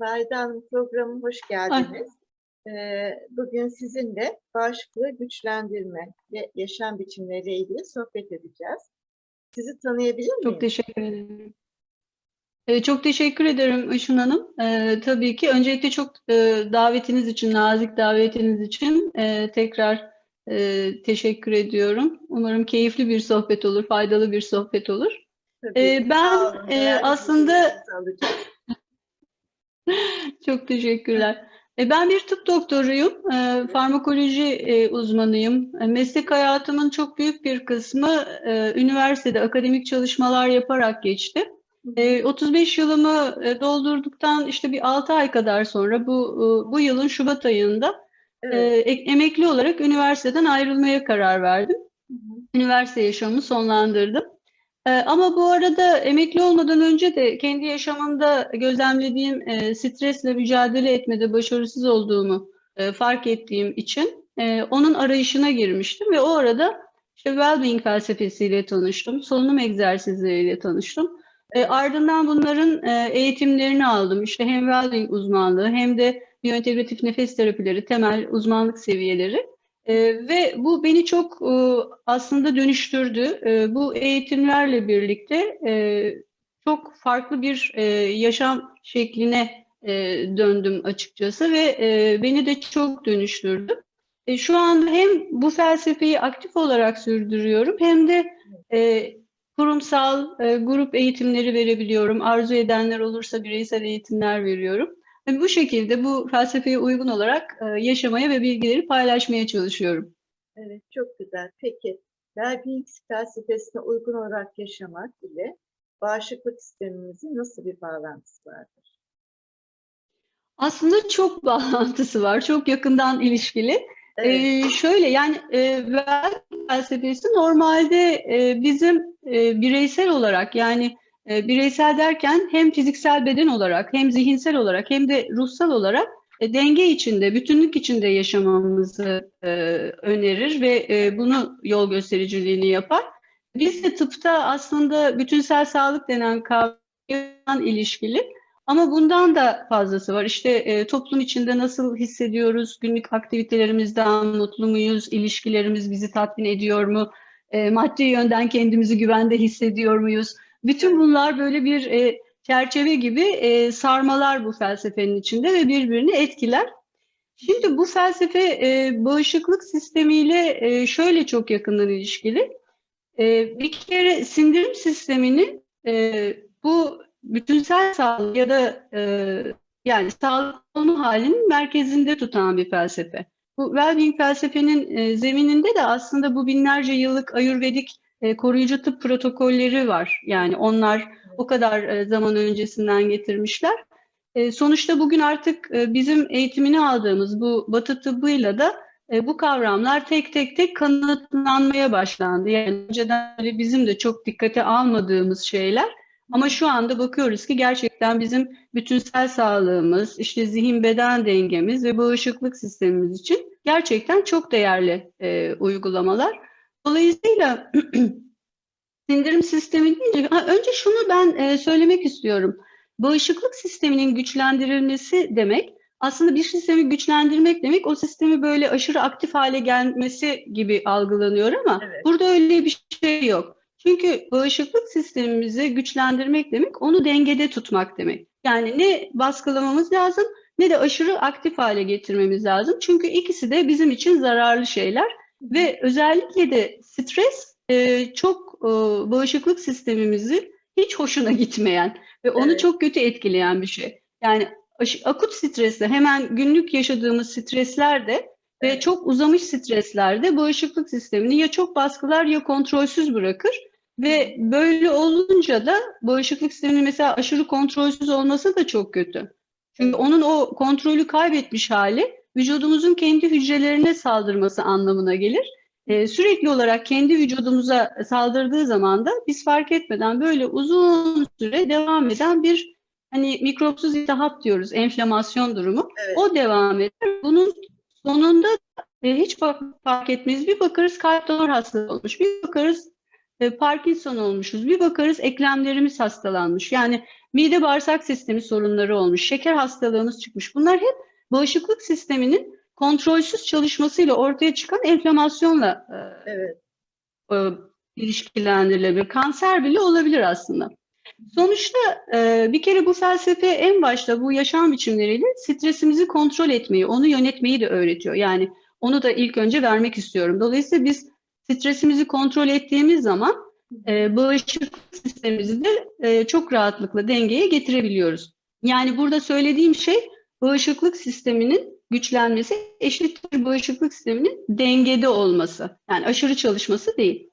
Valide Hanım programı hoş geldiniz. Ee, bugün sizinle bağışıklığı güçlendirme ve yaşam biçimleriyle ilgili sohbet edeceğiz. Sizi tanıyabilir miyim? Çok teşekkür ederim. Ee, çok teşekkür ederim Işın Hanım. Ee, tabii ki öncelikle çok e, davetiniz için, nazik davetiniz için e, tekrar e, teşekkür ediyorum. Umarım keyifli bir sohbet olur, faydalı bir sohbet olur. Tabii. Ee, ben, e, aslında-. Çok teşekkürler. E, Ben bir tıp doktoruyum, e, farmakoloji e, uzmanıyım. E, Meslek hayatımın çok büyük bir kısmı e, üniversitede akademik çalışmalar yaparak geçti. E, 35 yılımı e, doldurduktan işte bir 6 ay kadar sonra bu e, bu yılın Şubat ayında Evet. ek- emekli olarak üniversiteden ayrılmaya karar verdim. Hı hı. Üniversite yaşamımı sonlandırdım. Ee, ama bu arada emekli olmadan önce de kendi yaşamımda gözlemlediğim e, stresle mücadele etmede başarısız olduğumu e, fark ettiğim için e, onun arayışına girmiştim ve o arada işte well-being felsefesiyle tanıştım, solunum egzersizleriyle tanıştım. Ardından bunların eğitimlerini aldım. İşte hem well-being uzmanlığı hem de biyointegratif nefes terapileri, temel uzmanlık seviyeleri. Ee, ve bu beni çok e, aslında dönüştürdü. E, bu eğitimlerle birlikte e, çok farklı bir e, yaşam şekline e, döndüm açıkçası ve e, beni de çok dönüştürdü. E, şu anda hem bu felsefeyi aktif olarak sürdürüyorum hem de e, kurumsal e, grup eğitimleri verebiliyorum. Arzu edenler olursa bireysel eğitimler veriyorum. Ve bu şekilde bu felsefeye uygun olarak e, yaşamaya ve bilgileri paylaşmaya çalışıyorum. Evet, çok güzel. Peki, well-being felsefesine uygun olarak yaşamak ile bağışıklık sistemimizin nasıl bir bağlantısı vardır? Aslında çok bağlantısı var, çok yakından ilişkili. Evet, Ee, şöyle yani e, felsefesi normalde e, bizim e, bireysel olarak yani e, bireysel derken hem fiziksel beden olarak hem zihinsel olarak hem de ruhsal olarak e, denge içinde, bütünlük içinde yaşamamızı e, önerir ve e, bunu yol göstericiliğini yapar. Biz de tıpta aslında bütünsel sağlık denen kavramla ilişkili ama bundan da fazlası var. İşte toplum içinde nasıl hissediyoruz, günlük aktivitelerimizden mutlu muyuz, ilişkilerimiz bizi tatmin ediyor mu, maddi yönden kendimizi güvende hissediyor muyuz? Bütün bunlar böyle bir e, çerçeve gibi e, sarmalar bu felsefenin içinde ve birbirini etkiler. Şimdi bu felsefe e, bağışıklık sistemiyle e, şöyle çok yakından ilişkili. E, bir kere sindirim sisteminin e, bu bütünsel sağlık ya da e, yani sağlıklı olma halinin merkezinde tutan bir felsefe. Bu well-being felsefenin e, zemininde de aslında bu binlerce yıllık Ayurvedik e, koruyucu tıp protokolleri var. Yani onlar o kadar e, zaman öncesinden getirmişler. E, sonuçta bugün artık bizim eğitimini aldığımız bu Batı tıbbıyla da bu kavramlar tek tek tek kanıtlanmaya başlandı. Yani önceden bizim de çok dikkate almadığımız şeyler ama şu anda bakıyoruz ki gerçekten bizim bütünsel sağlığımız, işte zihin beden dengemiz ve bağışıklık sistemimiz için gerçekten çok değerli e, uygulamalar. Dolayısıyla sindirim sistemi deyince ha, önce şunu ben e, söylemek istiyorum. Bağışıklık sisteminin güçlendirilmesi demek aslında bir sistemi güçlendirmek demek o sistemi böyle aşırı aktif hale gelmesi gibi algılanıyor ama Evet. burada öyle bir şey yok. Çünkü bağışıklık sistemimizi güçlendirmek demek onu dengede tutmak demek. Yani ne baskılamamız lazım ne de aşırı aktif hale getirmemiz lazım. Çünkü ikisi de bizim için zararlı şeyler ve özellikle de stres e, çok e, bağışıklık sistemimizi hiç hoşuna gitmeyen ve onu Evet. çok kötü etkileyen bir şey. Yani akut stresle hemen günlük yaşadığımız stresler de ve çok uzamış stresler de bağışıklık sistemini ya çok baskılar ya kontrolsüz bırakır. Ve böyle olunca da bağışıklık sisteminin mesela aşırı kontrolsüz olması da çok kötü. Çünkü onun o kontrolü kaybetmiş hali vücudumuzun kendi hücrelerine saldırması anlamına gelir. Ee, sürekli olarak kendi vücudumuza saldırdığı zaman da biz fark etmeden böyle uzun süre devam eden bir hani mikropsuz iltihap diyoruz, enflamasyon durumu. Evet. O devam eder. Bunun sonunda e, hiç fark etmeyiz. Bir bakarız kalp damar hastalığı olmuş. Bir bakarız e, Parkinson olmuşuz. Bir bakarız eklemlerimiz hastalanmış. Yani mide bağırsak sistemi sorunları olmuş. Şeker hastalığımız çıkmış. Bunlar hep bağışıklık sisteminin kontrolsüz çalışmasıyla ortaya çıkan enflamasyonla e, Evet. e, ilişkilendirilebilir. Kanser bile olabilir aslında. Sonuçta e, bir kere bu felsefe en başta bu yaşam biçimleriyle stresimizi kontrol etmeyi, onu yönetmeyi de öğretiyor. Yani onu da ilk önce vermek istiyorum. Dolayısıyla biz stresimizi kontrol ettiğimiz zaman e, bağışıklık sistemimizi de e, çok rahatlıkla dengeye getirebiliyoruz. Yani burada söylediğim şey bağışıklık sisteminin güçlenmesi eşittir bağışıklık sisteminin dengede olması. Yani aşırı çalışması değil.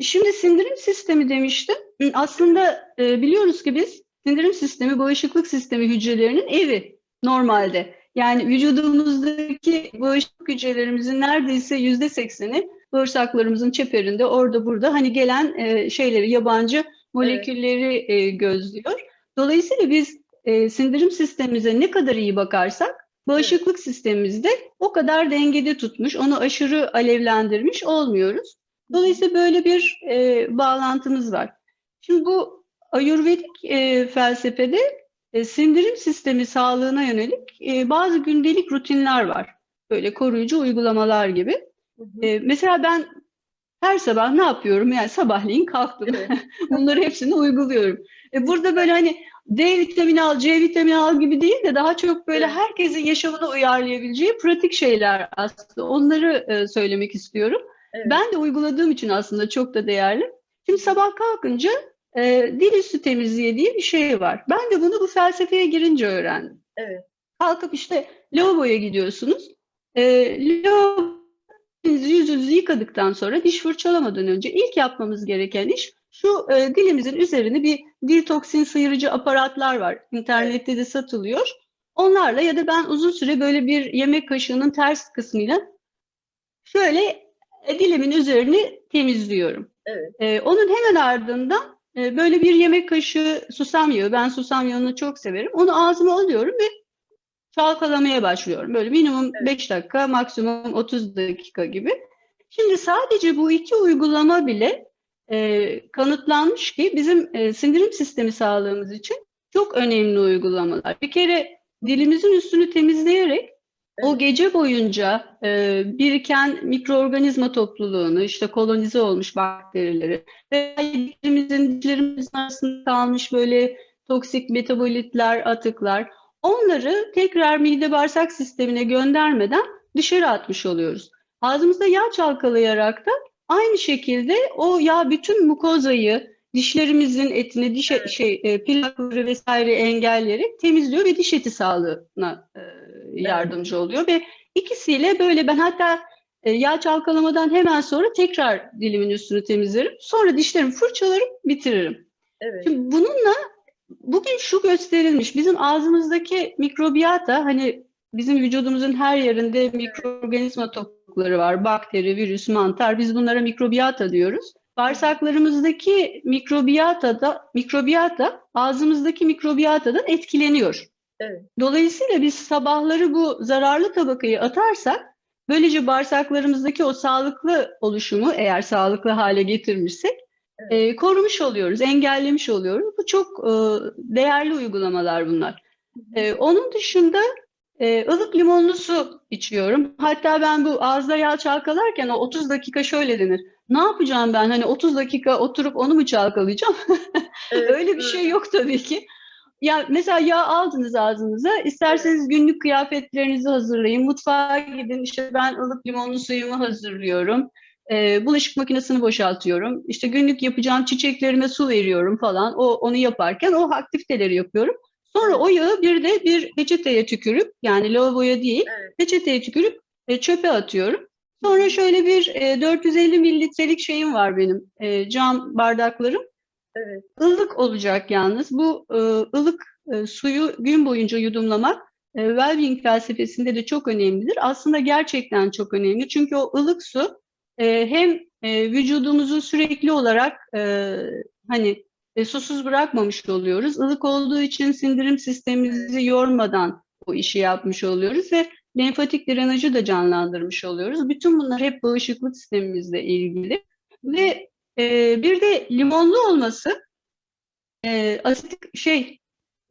Şimdi sindirim sistemi demiştim. Aslında e, biliyoruz ki biz sindirim sistemi bağışıklık sistemi hücrelerinin evi normalde. Yani vücudumuzdaki bağışıklık hücrelerimizin neredeyse yüzde sekseni bağırsaklarımızın çeperinde orada burada hani gelen e, şeyleri yabancı molekülleri e, gözlüyor. Dolayısıyla biz e, sindirim sistemimize ne kadar iyi bakarsak bağışıklık sistemimizi de o kadar dengede tutmuş, onu aşırı alevlendirmiş olmuyoruz. Dolayısıyla böyle bir e, bağlantımız var. Şimdi bu Ayurvedik e, felsefede e, sindirim sistemi sağlığına yönelik e, bazı gündelik rutinler var. Böyle koruyucu uygulamalar gibi. Hı hı. E, mesela ben her sabah ne yapıyorum? Yani sabahleyin kalktım. Evet. Bunları hepsini uyguluyorum. E, burada böyle hani D vitamini al, C vitamini al gibi değil de daha çok böyle herkesin yaşamına uyarlayabileceği pratik şeyler aslında. Onları e, söylemek istiyorum. Evet. Ben de uyguladığım için aslında çok da değerli. Şimdi sabah kalkınca e, dil üstü temizliği diye bir şey var. Ben de bunu bu felsefeye girince öğrendim. Evet. Kalkıp işte lavaboya gidiyorsunuz. E, lavabo yüzünüzü yıkadıktan sonra diş fırçalamadan önce ilk yapmamız gereken iş şu e, dilimizin üzerini bir dil toksin sıyırıcı aparatlar var. İnternette de satılıyor. Onlarla ya da ben uzun süre böyle bir yemek kaşığının ters kısmıyla şöyle e, dilimin üzerini temizliyorum. Evet. E, onun hemen ardından e, böyle bir yemek kaşığı susam yağı, ben susam yağını çok severim. Onu ağzıma alıyorum ve çalkalamaya başlıyorum. Böyle minimum Evet. 5 dakika, maksimum 30 dakika gibi. Şimdi sadece bu iki uygulama bile e, kanıtlanmış ki bizim e, sindirim sistemi sağlığımız için çok önemli uygulamalar. Bir kere dilimizin üstünü temizleyerek o gece boyunca e, biriken mikroorganizma topluluğunu, işte kolonize olmuş bakterileri ve dilimizin dişlerimizin arasında kalmış böyle toksik metabolitler, atıklar, onları tekrar mide bağırsak sistemine göndermeden dışarı atmış oluyoruz. Ağzımızda yağ çalkalayarak da aynı şekilde o yağ bütün mukozayı, dişlerimizin etini, diş Evet. şey e, plakları vesaire engelleyerek temizliyor ve diş eti sağlığına e, yardımcı oluyor ve ikisiyle böyle ben hatta e, yağ çalkalamadan hemen sonra tekrar dilimin üstünü temizlerim. Sonra dişlerimi fırçalarım, bitiririm. Evet. Şimdi bununla bugün şu gösterilmiş. Bizim ağzımızdaki mikrobiyata hani bizim vücudumuzun her yerinde mikroorganizma toplulukları var. Bakteri, virüs, mantar. Biz bunlara mikrobiyata diyoruz. Bağırsaklarımızdaki mikrobiyata da mikrobiyata ağzımızdaki mikrobiyatadan etkileniyor. Evet. Dolayısıyla biz sabahları bu zararlı tabakayı atarsak böylece bağırsaklarımızdaki o sağlıklı oluşumu eğer sağlıklı hale getirmişsek e, korumuş oluyoruz, engellemiş oluyoruz. Bu çok e, değerli uygulamalar bunlar. E, onun dışında e, ılık limonlu su içiyorum. Hatta ben bu ağızda yağ çalkalarken o 30 dakika şöyle denir. Ne yapacağım ben? Hani 30 dakika oturup onu mu çalkalayacağım? Evet, Öyle bir şey yok tabii ki. Ya mesela yağ aldınız ağzınıza, isterseniz günlük kıyafetlerinizi hazırlayın, mutfağa gidin, işte ben ılık limonlu suyumu hazırlıyorum, Ee, bulaşık makinesini boşaltıyorum, işte günlük yapacağım çiçeklerime su veriyorum falan, o onu yaparken o aktiviteleri yapıyorum. Sonra o yağı bir de bir peçeteye tükürüp, yani lavaboya değil, Evet. peçeteye tükürüp e, çöpe atıyorum. Sonra şöyle bir e, 450 mililitrelik şeyim var benim, e, cam bardaklarım. Evet. Ilık olacak yalnız. Bu e, ılık e, suyu gün boyunca yudumlamak e, Wellbeing felsefesinde de çok önemlidir. Aslında gerçekten çok önemli. Çünkü o ılık su e, hem e, vücudumuzu sürekli olarak e, hani e, susuz bırakmamış oluyoruz. Ilık olduğu için sindirim sistemimizi yormadan o işi yapmış oluyoruz ve lenfatik drenajı da canlandırmış oluyoruz. Bütün bunlar hep bağışıklık sistemimizle ilgili ve Ee, bir de limonlu olması e, asitik şey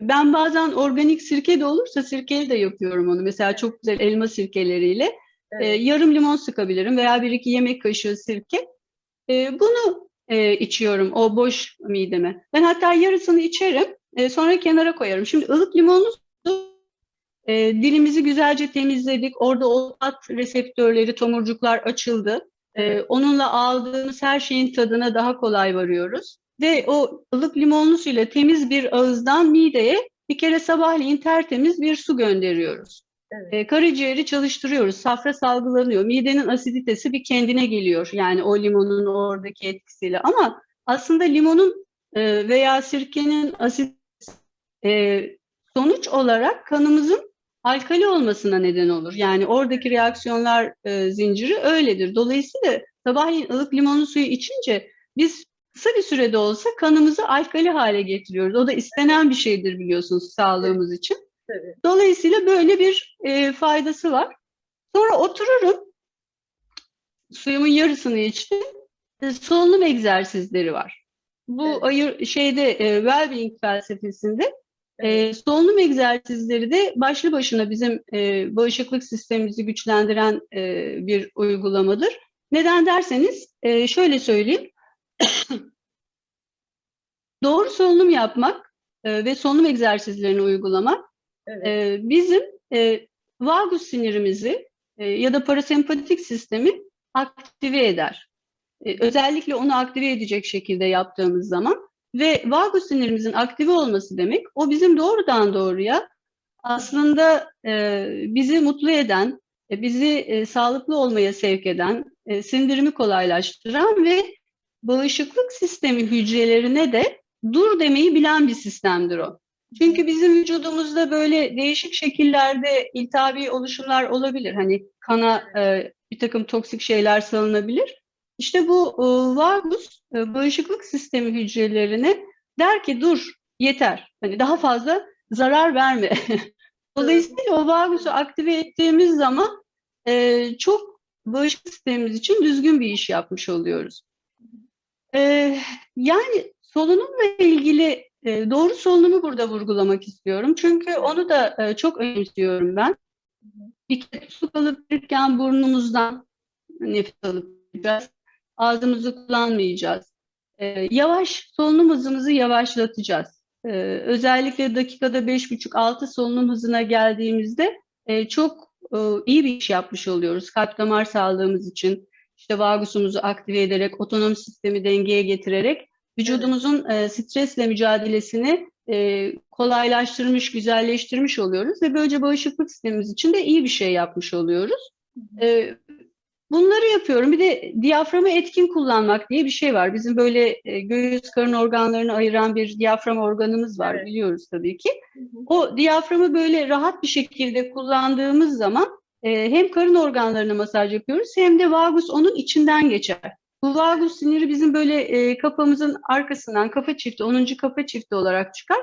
ben bazen organik sirke de olursa sirkeli de yapıyorum onu. Mesela çok güzel elma sirkeleriyle. Ee, Evet. yarım limon sıkabilirim veya bir iki yemek kaşığı sirke. Ee, bunu e, içiyorum o boş mideme. Ben hatta yarısını içerim, e, sonra kenara koyarım. Şimdi ılık limonlu e, dilimizi güzelce temizledik. Orada o tat reseptörleri, tomurcuklar açıldı. E, onunla aldığımız her şeyin tadına daha kolay varıyoruz. Ve o ılık limonlu suyla temiz bir ağızdan mideye bir kere sabahleyin tertemiz bir su gönderiyoruz. Evet. E, karaciğeri çalıştırıyoruz. Safra salgılanıyor. Midenin asiditesi bir kendine geliyor. Yani o limonun oradaki etkisiyle. Ama aslında limonun e, veya sirkenin asit e, sonuç olarak kanımızın alkali olmasına neden olur. Yani oradaki reaksiyonlar e, zinciri öyledir. Dolayısıyla sabahleyin ılık limonlu suyu içince biz kısa bir sürede olsa kanımızı alkali hale getiriyoruz. O da istenen bir şeydir biliyorsunuz sağlığımız için. Tabii. Dolayısıyla böyle bir e, faydası var. Sonra otururum, suyumun yarısını içtim. E, solunum egzersizleri var. Bu Evet. ayır şeyde e, well-being felsefesinde e, solunum egzersizleri de başlı başına bizim e, bağışıklık sistemimizi güçlendiren e, bir uygulamadır. Neden derseniz e, şöyle söyleyeyim. Doğru solunum yapmak e, ve solunum egzersizlerini uygulamak Evet. e, bizim e, vagus sinirimizi e, ya da parasempatik sistemi aktive eder. E, özellikle onu aktive edecek şekilde yaptığımız zaman ve vagus sinirimizin aktive olması demek o bizim doğrudan doğruya aslında e, bizi mutlu eden, e, bizi e, sağlıklı olmaya sevk eden, e, sindirimi kolaylaştıran ve bağışıklık sistemi hücrelerine de dur demeyi bilen bir sistemdir o. Çünkü bizim vücudumuzda böyle değişik şekillerde iltihabi oluşumlar olabilir. Hani kana e, bir takım toksik şeyler salınabilir. İşte bu e, vagus e, bağışıklık sistemi hücrelerine der ki dur yeter. Hani daha fazla zarar verme. Dolayısıyla o vagusu aktive ettiğimiz zaman e, çok bağışıklık sistemimiz için düzgün bir iş yapmış oluyoruz. E, yani solunumla ilgili e, doğru solunumu burada vurgulamak istiyorum. Çünkü onu da e, çok önemsiyorum ben. Bir kere su alıp verirken burnumuzdan nefes alıp vereceğiz. Ağzımızı kullanmayacağız. E, yavaş solunum hızımızı yavaşlatacağız. E, özellikle dakikada 5,5-6 solunum hızına geldiğimizde e, çok e, iyi bir iş yapmış oluyoruz. Kalp damar sağlığımız için işte vagusumuzu aktive ederek, otonom sistemi dengeye getirerek vücudumuzun e, stresle mücadelesini e, kolaylaştırmış, güzelleştirmiş oluyoruz ve böylece bağışıklık sistemimiz için de iyi bir şey yapmış oluyoruz. E, bunları yapıyorum. Bir de diyaframı etkin kullanmak diye bir şey var. Bizim böyle e, göğüs karın organlarını ayıran bir diyafram organımız var Evet. biliyoruz tabii ki. Hı hı. O diyaframı böyle rahat bir şekilde kullandığımız zaman e, hem karın organlarına masaj yapıyoruz hem de vagus onun içinden geçer. Bu vagus siniri bizim böyle e, kafamızın arkasından kafa çifti, 10. kafa çifti olarak çıkar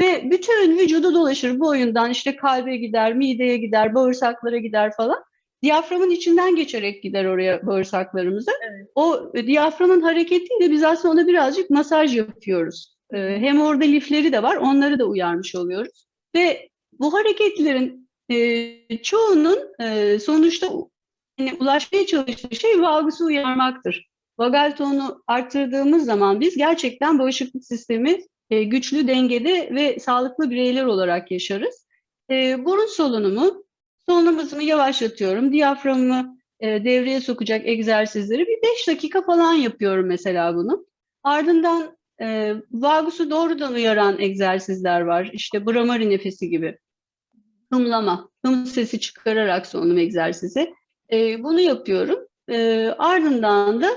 ve bütün vücudu dolaşır. Bu oyundan işte kalbe gider, mideye gider, bağırsaklara gider falan. Diyaframın içinden geçerek gider oraya bağırsaklarımıza. Evet. O diyaframın hareketiyle biz aslında ona birazcık masaj yapıyoruz. E, hem orada lifleri de var, onları da uyarmış oluyoruz. Ve bu hareketlerin e, çoğunun e, sonuçta yani ulaşmaya çalıştığı şey vagusu uyarmaktır. Vagal tonu arttırdığımız zaman biz gerçekten bağışıklık sistemi e, güçlü, dengede ve sağlıklı bireyler olarak yaşarız. E, burun solunumu, solunum yavaşlatıyorum. Diyaframımı e, devreye sokacak egzersizleri bir 5 dakika falan yapıyorum mesela bunu. Ardından e, vagusu doğrudan uyaran egzersizler var. İşte Bramari nefesi gibi. Hımlama, hım sesi çıkararak solunum egzersizi. E, bunu yapıyorum. E, ardından da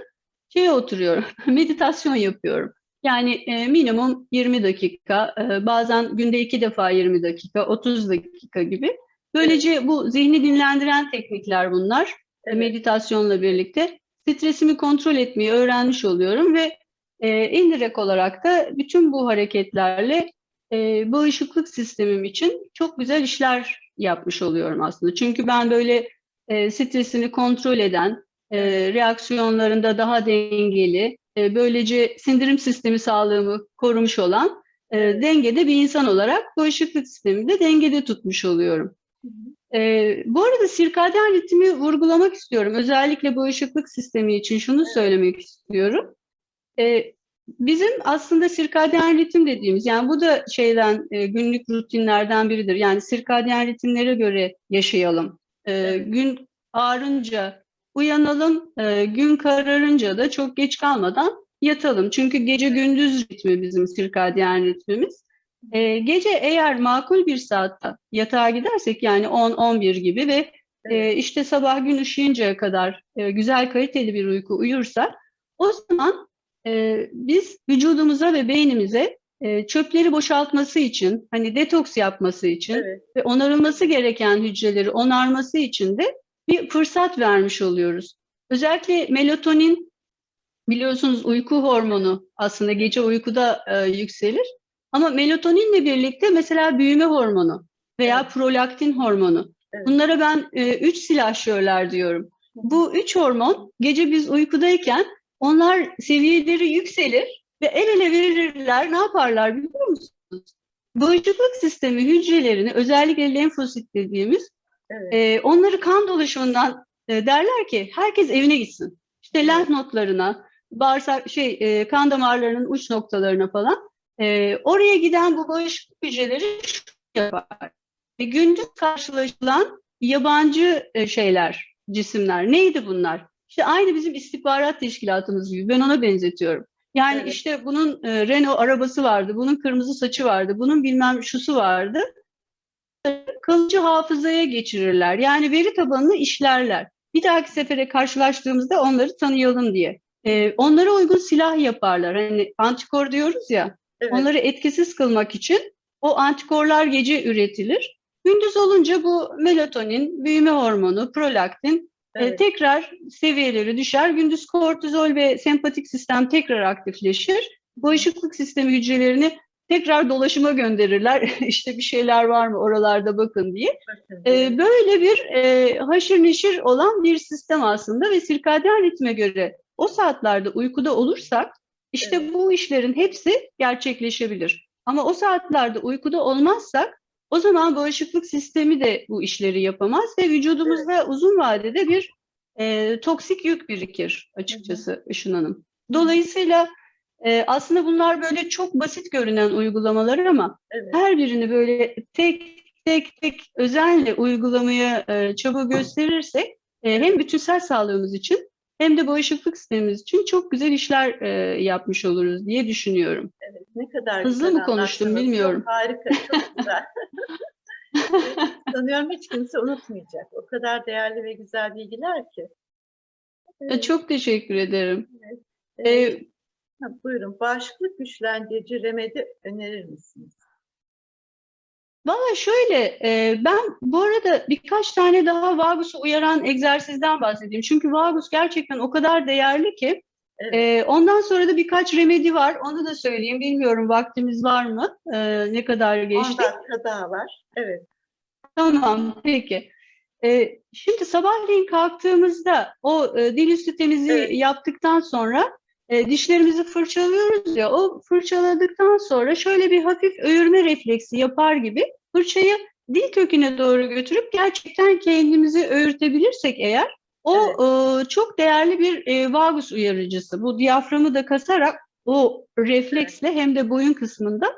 şeye oturuyorum, meditasyon yapıyorum. Yani e, minimum 20 dakika, e, bazen günde iki defa 20 dakika, 30 dakika gibi. Böylece bu zihni dinlendiren teknikler bunlar. Evet. Meditasyonla birlikte stresimi kontrol etmeyi öğrenmiş oluyorum ve e, indirekt olarak da bütün bu hareketlerle e, bağışıklık sistemim için çok güzel işler yapmış oluyorum aslında. Çünkü ben böyle e, stresini kontrol eden, e, reaksiyonlarında daha dengeli, e, böylece sindirim sistemi sağlığımı korumuş olan e, dengede bir insan olarak bağışıklık sistemini de dengede tutmuş oluyorum. E, bu arada sirkadyen ritmi vurgulamak istiyorum. Özellikle bağışıklık sistemi için şunu söylemek istiyorum. E, bizim aslında sirkadyen ritim dediğimiz, yani bu da şeyden e, günlük rutinlerden biridir. Yani sirkadyen ritimlere göre yaşayalım. E, gün ağrınca uyanalım, e, gün kararınca da çok geç kalmadan yatalım. Çünkü gece gündüz ritmi bizim sirkadyen ritmimiz. E, gece eğer makul bir saatte yatağa gidersek yani 10-11 gibi ve e, işte sabah gün ışıyıncaya kadar e, güzel kaliteli bir uyku uyursak o zaman e, biz vücudumuza ve beynimize e, çöpleri boşaltması için, hani detoks yapması için Evet. ve onarılması gereken hücreleri onarması için de bir fırsat vermiş oluyoruz. Özellikle melatonin biliyorsunuz uyku hormonu aslında gece uykuda e, yükselir. Ama melatoninle birlikte mesela büyüme hormonu veya Evet. prolaktin hormonu. Evet. Bunlara ben e, üç silahşörler diyorum. Bu üç hormon gece biz uykudayken onlar seviyeleri yükselir ve el ele verirler. Ne yaparlar biliyor musunuz? Bağışıklık sistemi hücrelerini özellikle lenfosit dediğimiz Evet. e, onları kan dolaşımından e, derler ki herkes evine gitsin. İşte lenf notlarına, bağırsak şey e, kan damarlarının uç noktalarına falan e, oraya giden bu bağışıklık hücreleri şu yapar. E, gündüz karşılaşılan yabancı e, şeyler, cisimler. Neydi bunlar? İşte aynı bizim istihbarat teşkilatımız gibi. Ben ona benzetiyorum. Yani Evet. işte bunun e, Renault arabası vardı, bunun kırmızı saçı vardı, bunun bilmem şusu vardı. Kalıcı hafızaya geçirirler. Yani veri tabanını işlerler. Bir dahaki sefere karşılaştığımızda onları tanıyalım diye. E, onlara uygun silah yaparlar. Hani antikor diyoruz ya. Evet. Onları etkisiz kılmak için o antikorlar gece üretilir. Gündüz olunca bu melatonin, büyüme hormonu, prolaktin e, Evet. tekrar seviyeleri düşer. Gündüz kortizol ve sempatik sistem tekrar aktifleşir. Bağışıklık sistemi hücrelerini tekrar dolaşıma gönderirler. işte bir şeyler var mı oralarda bakın diye. Bakın, E, böyle bir e, haşır neşir olan bir sistem aslında ve sirkadyen ritme göre o saatlerde uykuda olursak işte Evet. bu işlerin hepsi gerçekleşebilir. Ama o saatlerde uykuda olmazsak o zaman bağışıklık sistemi de bu işleri yapamaz ve vücudumuzda uzun vadede bir e, toksik yük birikir açıkçası Işın Hanım. Dolayısıyla e, aslında bunlar böyle çok basit görünen uygulamalar ama Evet. her birini böyle tek tek tek özenle uygulamaya e, çaba gösterirsek e, hem bütünsel sağlığımız için hem de bağışıklık sistemimiz için çok güzel işler e, yapmış oluruz diye düşünüyorum. Evet, ne kadar Hızlı güzel mı konuştum bilmiyorum. Çok harika, çok güzel. Sanıyorum hiç kimse unutmayacak. O kadar değerli ve güzel bilgiler ki. E, çok teşekkür ederim. Ee, E, ha, buyurun, bağışıklık güçlendirici remedi önerir misiniz? Valla şöyle, e, ben bu arada birkaç tane daha vagus'u uyaran egzersizden bahsedeyim. Çünkü vagus gerçekten o kadar değerli ki. Evet. E, ondan sonra da birkaç remedi var. Onu da söyleyeyim. Bilmiyorum vaktimiz var mı? E, ne kadar 10 geçti? dakika daha var. Evet. Tamam, peki. E, şimdi sabahleyin kalktığımızda o e, dil üstü temizliği Evet. yaptıktan sonra e, dişlerimizi fırçalıyoruz ya, o fırçaladıktan sonra şöyle bir hafif öğürme refleksi yapar gibi fırçayı dil köküne doğru götürüp gerçekten kendimizi öğütebilirsek eğer o e, çok değerli bir e, vagus uyarıcısı. Bu diyaframı da kasarak o refleksle hem de boyun kısmında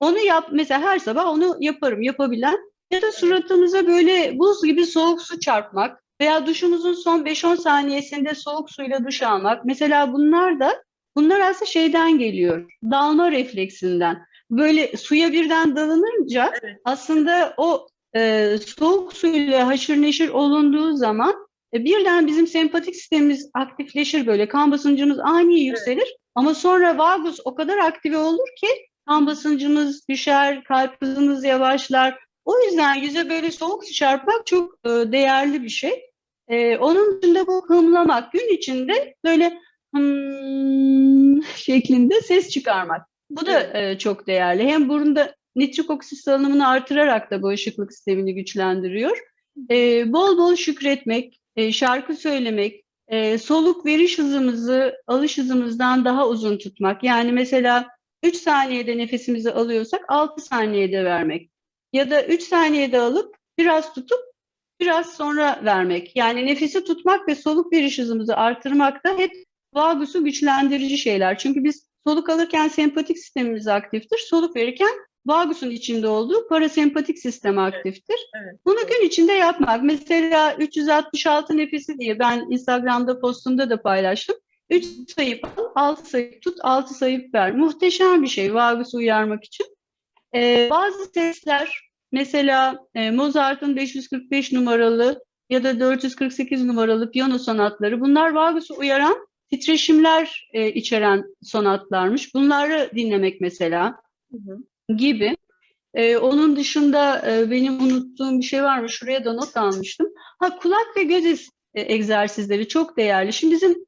onu yap mesela her sabah onu yaparım. Yapabilen ya da suratımıza böyle buz gibi soğuk su çarpmak veya duşumuzun son 5-10 saniyesinde soğuk suyla duş almak. Mesela bunlar da bunlar aslında şeyden geliyor. Dalma refleksinden. Böyle suya birden dalınınca Evet. aslında o e, soğuk suyla haşır neşir olunduğu zaman e, birden bizim sempatik sistemimiz aktifleşir böyle. Kan basıncımız ani yükselir. Ama sonra vagus o kadar aktive olur ki kan basıncımız düşer, kalp hızımız yavaşlar. O yüzden yüze böyle soğuk su çarpmak çok e, değerli bir şey. E, onun dışında bu hımlamak, gün içinde böyle hım şeklinde ses çıkarmak. Bu da e, çok değerli. Hem burunda nitrik oksit salınımını artırarak da bağışıklık sistemini güçlendiriyor. E, bol bol şükretmek, e, şarkı söylemek, e, soluk veriş hızımızı alış hızımızdan daha uzun tutmak. Yani mesela 3 saniyede nefesimizi alıyorsak 6 saniyede vermek. Ya da 3 saniyede alıp biraz tutup biraz sonra vermek. Yani nefesi tutmak ve soluk veriş hızımızı artırmak da hep vagusu güçlendirici şeyler. Çünkü biz soluk alırken sempatik sistemimiz aktiftir. Soluk verirken vagusun içinde olduğu parasempatik sistem aktiftir. evet. Bunu gün içinde yapmak. Mesela 366 nefesi diye ben Instagram'da postumda da paylaştım. 3 sayıp al, 6 sayıp tut, 6 sayıp ver. Muhteşem bir şey vagusu uyarmak için. Ee, bazı sesler mesela e, Mozart'ın 545 numaralı ya da 448 numaralı piyano sonatları bunlar vagusu uyaran titreşimler e, içeren sonatlarmış. Bunları dinlemek mesela Hı hı. gibi. Ee, onun dışında e, benim unuttuğum bir şey var mı? Şuraya da not almıştım. Ha kulak ve göz e, egzersizleri çok değerli. Şimdi bizim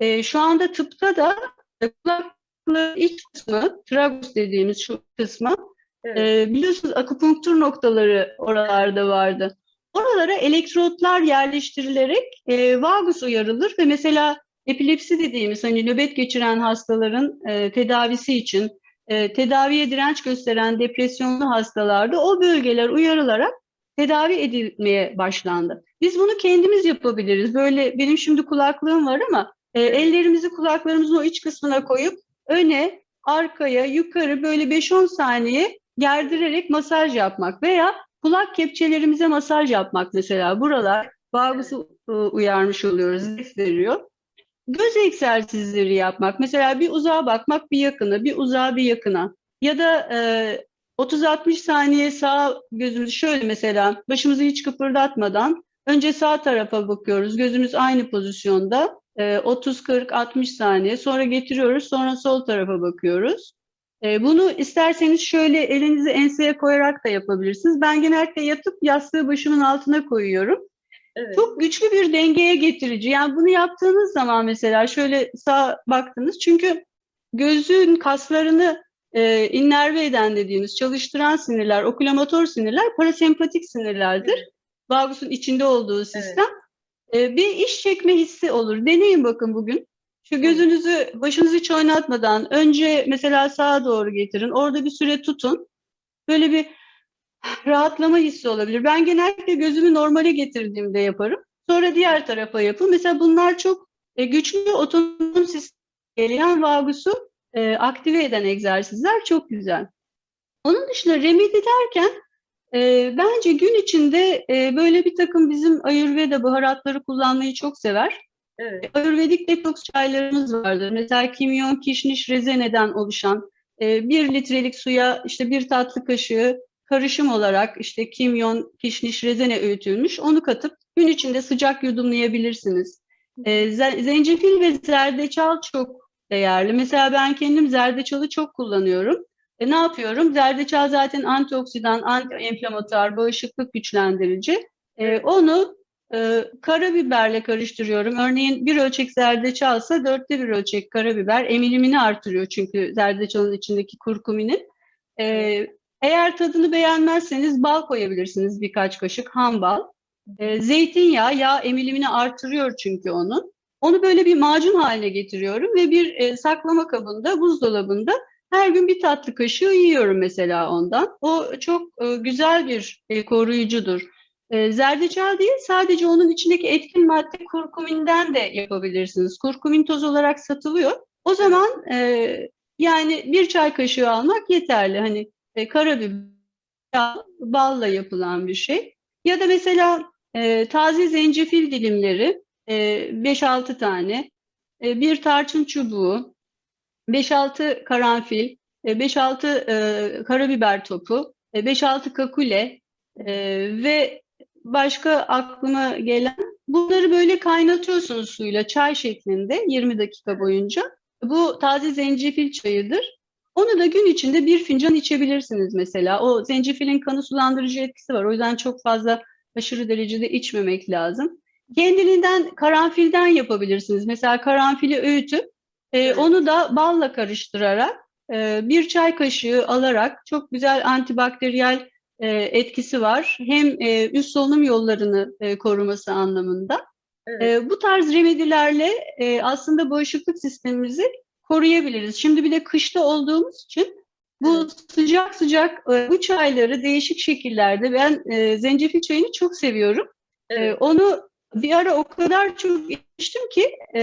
e, şu anda tıpta da e, kulaklı iç kısmı, tragus dediğimiz şu kısmı Evet. e, biliyorsunuz akupunktur noktaları oralarda vardı. Oralara elektrotlar yerleştirilerek e, vagus uyarılır ve mesela epilepsi dediğimiz hani nöbet geçiren hastaların e, tedavisi için e, tedaviye direnç gösteren depresyonlu hastalarda o bölgeler uyarılarak tedavi edilmeye başlandı. Biz bunu kendimiz yapabiliriz. Böyle benim şimdi kulaklığım var ama e, ellerimizi kulaklarımızın o iç kısmına koyup öne, arkaya, yukarı böyle 5-10 saniye gerdirerek masaj yapmak veya kulak kepçelerimize masaj yapmak mesela. Buralar vagusu e, uyarmış oluyoruz, zayıf veriyor. Göz egzersizleri yapmak. Mesela bir uzağa bakmak bir yakına, bir uzağa bir yakına. Ya da e, 30-60 saniye sağ gözümüzü şöyle mesela başımızı hiç kıpırdatmadan önce sağ tarafa bakıyoruz. Gözümüz aynı pozisyonda. E, 30-40-60 saniye. Sonra getiriyoruz. Sonra sol tarafa bakıyoruz. E, bunu isterseniz şöyle elinizi enseye koyarak da yapabilirsiniz. Ben genellikle yatıp yastığı başımın altına koyuyorum. Evet. Çok güçlü bir dengeye getirici. Yani bunu yaptığınız zaman mesela şöyle sağ baktınız. Çünkü gözün kaslarını e, innerve eden dediğimiz çalıştıran sinirler, okülamator sinirler parasempatik sinirlerdir. Evet. Vagusun içinde olduğu sistem. E, bir iş çekme hissi olur. Deneyin bakın bugün. Şu gözünüzü, başınızı hiç oynatmadan önce mesela sağa doğru getirin. Orada bir süre tutun. Böyle bir rahatlama hissi olabilir. Ben genellikle gözümü normale getirdiğimde yaparım. Sonra diğer tarafa yapın. Mesela bunlar çok e, güçlü otonom sistem gelen vagusu e, aktive eden egzersizler çok güzel. Onun dışında remedi derken e, bence gün içinde e, böyle bir takım bizim Ayurveda baharatları kullanmayı çok sever. Evet. Ayurvedik detoks çaylarımız vardır. Mesela kimyon, kişniş, rezeneden oluşan e, bir litrelik suya işte bir tatlı kaşığı karışım olarak işte kimyon, kişniş, rezene öğütülmüş. Onu katıp gün içinde sıcak yudumlayabilirsiniz. E, ze- zencefil ve zerdeçal çok değerli. Mesela ben kendim zerdeçalı çok kullanıyorum. E, ne yapıyorum? Zerdeçal zaten antioksidan, antiinflamatuar, bağışıklık güçlendirici. E, onu e, karabiberle karıştırıyorum. Örneğin bir ölçek zerdeçalsa dörtte bir ölçek karabiber emilimini artırıyor çünkü zerdeçalın içindeki kurkuminin. E, eğer tadını beğenmezseniz bal koyabilirsiniz birkaç kaşık ham bal. E, zeytinyağı yağ emilimini artırıyor çünkü onun. Onu böyle bir macun haline getiriyorum ve bir e, saklama kabında, buzdolabında her gün bir tatlı kaşığı yiyorum mesela ondan. O çok e, güzel bir e, koruyucudur. E, zerdeçal değil sadece onun içindeki etkin madde kurkuminden de yapabilirsiniz. Kurkumin toz olarak satılıyor. O zaman e, yani bir çay kaşığı almak yeterli. Hani e, karabiber, balla yapılan bir şey. Ya da mesela e, taze zencefil dilimleri e, 5-6 tane, e, bir tarçın çubuğu, 5-6 karanfil, e, 5-6 e, karabiber topu, e, 5-6 kakule e, ve başka aklıma gelen bunları böyle kaynatıyorsunuz suyla çay şeklinde 20 dakika boyunca. Bu taze zencefil çayıdır. Onu da gün içinde bir fincan içebilirsiniz mesela. O zencefilin kanı sulandırıcı etkisi var. O yüzden çok fazla aşırı derecede içmemek lazım. Kendiliğinden karanfilden yapabilirsiniz. Mesela karanfili öğütüp e, onu da balla karıştırarak e, bir çay kaşığı alarak çok güzel antibakteriyel etkisi var. Hem e, üst solunum yollarını e, koruması anlamında Evet. E, bu tarz remedilerle e, aslında bağışıklık sistemimizi koruyabiliriz. Şimdi bir de kışta olduğumuz için bu sıcak sıcak e, bu çayları değişik şekillerde ben e, zencefil çayını çok seviyorum. E, Evet. onu bir ara o kadar çok içtim ki e,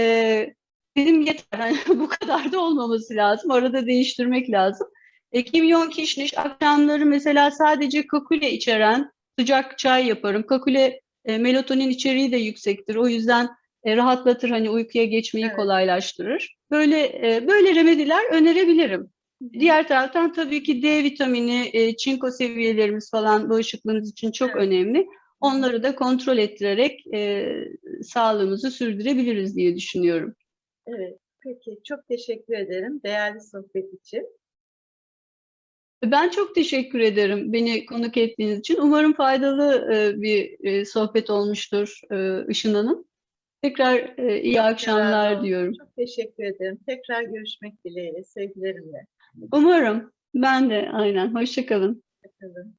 dedim yeter hani bu kadar da olmaması lazım. Arada değiştirmek lazım. E, kimyon kişniş akşamları mesela sadece kakule içeren sıcak çay yaparım. Kakule e, melatonin içeriği de yüksektir. O yüzden e, rahatlatır hani uykuya geçmeyi Evet. kolaylaştırır. Böyle e, böyle remediler önerebilirim. Diğer taraftan tabii ki D vitamini, e, çinko seviyelerimiz falan bağışıklığımız için çok Evet. önemli. Onları da kontrol ettirerek e, sağlığımızı sürdürebiliriz diye düşünüyorum. Evet. Peki çok teşekkür ederim değerli sohbet için. Ben çok teşekkür ederim beni konuk ettiğiniz için. Umarım faydalı e, bir e, sohbet olmuştur e, Işın Hanım. Tekrar iyi akşamlar diyorum. Çok teşekkür ederim. Tekrar görüşmek dileğiyle sevgilerimle. Umarım. Ben de aynen. Hoşça kalın. Hoşçakalın.